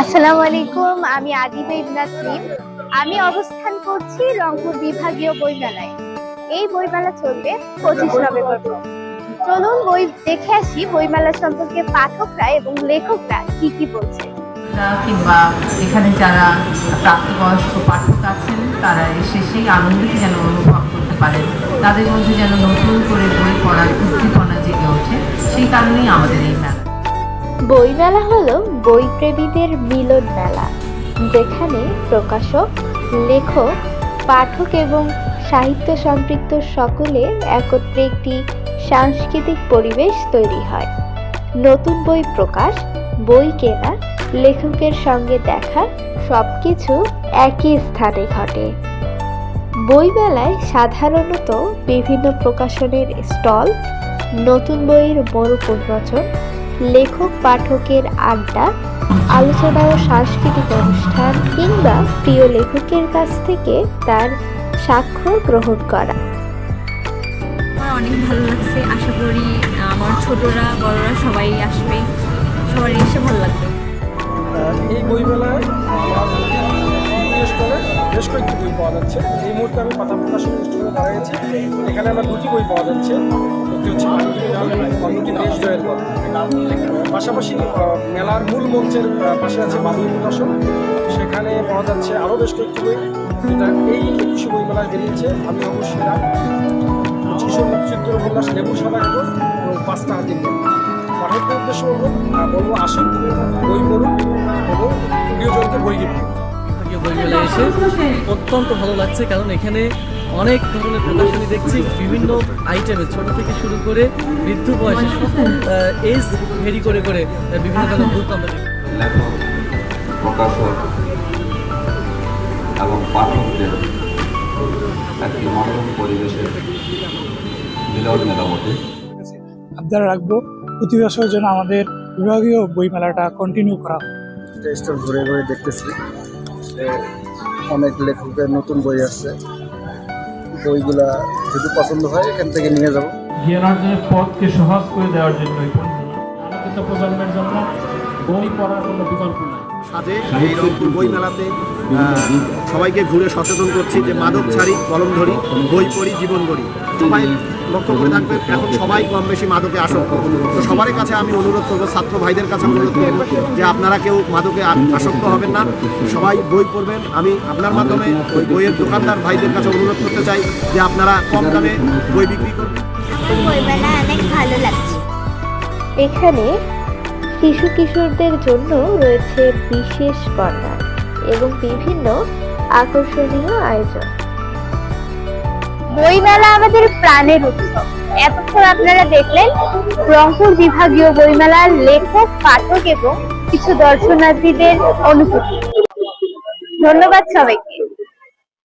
আসসালামু আলাইকুম, আমি আদিবা ইবনাত রিম আমি অবস্থান করছি রংপুর বিভাগীয় বইমেলায়। এই বইমেলা চলবে পঁচিশ নভেম্বর। চলুন বই দেখে আসি, বইমেলা সম্পর্কে পাঠকরা এবং লেখকরা কি কি বলছে। কিংবা এখানে যারা প্রাপ্তবয়স্ক পাঠক আছেন, তারা এসে সেই আনন্দকে যেন অনুভব করতে পারেন। তাদের মধ্যে যেন নতুন করে বই পড়ার উদ্দীপনা জেগে ওঠে, সেই কারণেই আমাদের বইমেলা হলো বইপ্রেমীদের মিলন মেলা যেখানে প্রকাশক, লেখক, পাঠক এবং সাহিত্য সম্পৃক্ত সকলে একত্রে একটি সাংস্কৃতিক পরিবেশ তৈরি হয়। নতুন বই প্রকাশ, বই কেনা লেখকের সঙ্গে দেখা সব কিছু একই স্থানে ঘটে। বইমেলায় সাধারণত বিভিন্ন প্রকাশনের স্টল, নতুন বইয়ের বড় মরুপুন্মোচন লেখক, পাঠকের আড্ডা, আলোচনা ও সাংস্কৃতিক অনুষ্ঠান কিংবা প্রিয় লেখকের কাছ থেকে তার সাক্ষ্য গ্রহণ করা। আমার অনেক ভালো লাগছে। আশা করি আমার ছোটরা, বড়রা সবাই আসবে। সবার এসে ভালো লাগবে। পাওয়া যাচ্ছে। এই মুহূর্তে আমি পাতা প্রকাশন স্টলে দাঁড়িয়েছি এখানে আমার দুটি বই পাওয়া যাচ্ছে। একটি হচ্ছে অন্যটি দেশ জয়ের গল্প পাশাপাশি মেলার মূল মঞ্চের পাশে আছে বাবুই প্রকাশন সেখানে পাওয়া যাচ্ছে আরও বেশ কয়েকটি বই। যেটা এই একুশে বই মেলায় বেরিয়েছে। আমি অবশ্যই রাখ শিশু মুক্তিযুদ্ধের উপন্যাস লেবু সাদা এবং পাঁচটা গল্প পাঠকদের উদ্দেশ্য বলব আসুন, বই পড়ুন এবং প্রিয়জনকে বই দিন বিভাগীয় বই মেলায় এসে অত্যন্ত ভালো লাগছে কারণ এখানে অনেক ধরনের প্রদর্শনী দেখছি বিভিন্ন আইটেমের ছোট থেকে শুরু করে বৃদ্ধ বয়সে এজ ভেরি করে করে বিভিন্ন ধরনের বুক আমরা দেখি। লেখক প্রকাশক এবং পাঠকদের একটি মনোরম পরিবেশের মিলন মেলা বটে আবদার রাখব প্রতি বছর যেন আমাদের বিভাগীয় বইমেলাটা কন্টিনিউ করা হয়। স্টোর ঘুরে ঘুরে দেখতেছি। যে অনেক লেখকের নতুন বই আছে। বইগুলা যদি পছন্দ হয়, এখান থেকে নিয়ে যাব। জ্ঞান পথকে সহজ করে দেওয়ার জন্য প্রজন্মের জন্য বই পড়ার কোনো বিকল্প নাই। সাথে এই রংপুর বই মেলাতে সবাইকে ঘুরে সচেতন করছি যে মাদক ছাড়ি কলম ধরি বই পড়ি জীবন গড়ি। সবাই লক্ষ্য করে থাকবেন এখন সবাই কম বেশি মাদকে আসক্ত। তো সবার কাছে আমি অনুরোধ করব ছাত্র ভাইদের কাছে অনুরোধ করব যে আপনারা কেউ মাদকে আসক্ত হবেন না। সবাই বই পড়বেন। আমি আপনার মাধ্যমে ওই বইয়ের দোকানদার ভাইদের কাছে অনুরোধ করতে চাই যে আপনারা কম দামে বই বিক্রি করবেন বইমেলা অনেক ভালো লাগছে। এখানে শিশু কিশোরদের জন্য রয়েছে বিশেষ কর্নার এবং বিভিন্ন আকর্ষণীয় আয়োজন। বইমেলা আমাদের প্রাণের উৎসব এতক্ষণ আপনারা দেখলেন রংপুর বিভাগীয় বইমেলার লেখক, পাঠক এবং কিছু দর্শনার্থীদের অনুভূতি। ধন্যবাদ সবাইকে।